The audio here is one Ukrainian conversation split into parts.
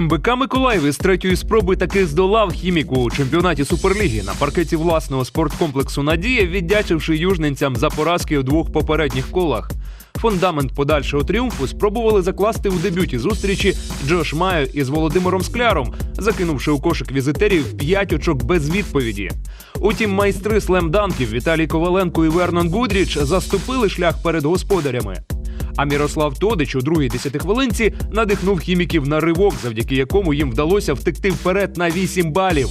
МБК Миколаїв із третьої спроби таки здолав хіміку у чемпіонаті Суперліги на паркеті власного спорткомплексу Надія, віддячивши южненцям за поразки у двох попередніх колах. Фундамент подальшого тріумфу спробували закласти у дебюті зустрічі Джош Майо із Володимиром Скляром, закинувши у кошик візитерів 5 очок без відповіді. Утім, майстри слемданків Віталій Коваленко і Вернон Гудріч заступили шлях перед господарями. А Мірослав Тодич у другій десятихвилинці надихнув хіміків на ривок, завдяки якому їм вдалося втекти вперед на 8 балів.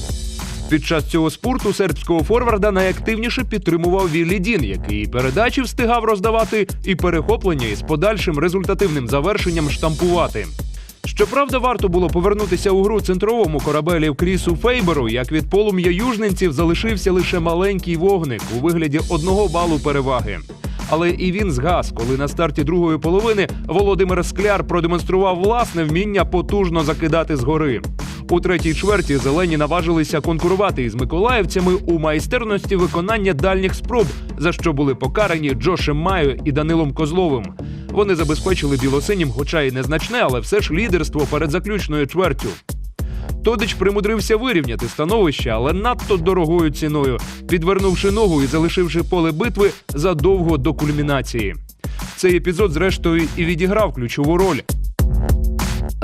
Під час цього спорту сербського форварда найактивніше підтримував Віллі Дін, який і передачі встигав роздавати, і перехоплення із подальшим результативним завершенням штампувати. Щоправда, варто було повернутися у гру центровому корабелів Крісу Фейберу, як від полум'я южненців залишився лише маленький вогник у вигляді одного балу переваги. Але і він згас, коли на старті другої половини Володимир Скляр продемонстрував власне вміння потужно закидати згори. У третій чверті зелені наважилися конкурувати із миколаївцями у майстерності виконання дальніх спроб, за що були покарані Джошем Майо і Данилом Козловим. Вони забезпечили білосинім, хоча й незначне, але все ж лідерство перед заключною чвертю. Тодич примудрився вирівняти становище, але надто дорогою ціною, відвернувши ногу і залишивши поле битви задовго до кульмінації. Цей епізод, зрештою, і відіграв ключову роль.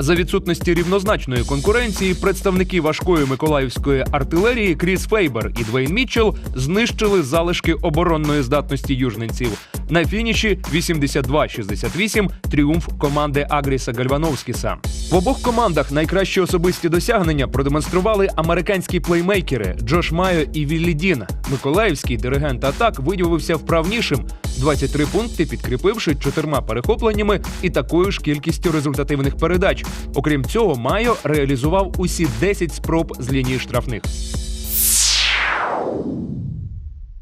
За відсутності рівнозначної конкуренції представники важкої миколаївської артилерії Кріс Фейбер і Двейн Мітчелл знищили залишки оборонної здатності южненців. На фініші 82-68 тріумф команди Агріса Гальвановскіса. В обох командах найкращі особисті досягнення продемонстрували американські плеймейкери Джош Майо і Віллі Дін. Миколаївський диригент атак виявився вправнішим 23 пункти, підкріпивши чотирма перехопленнями і такою ж кількістю результативних передач. Окрім цього, Майо реалізував усі 10 спроб з лінії штрафних.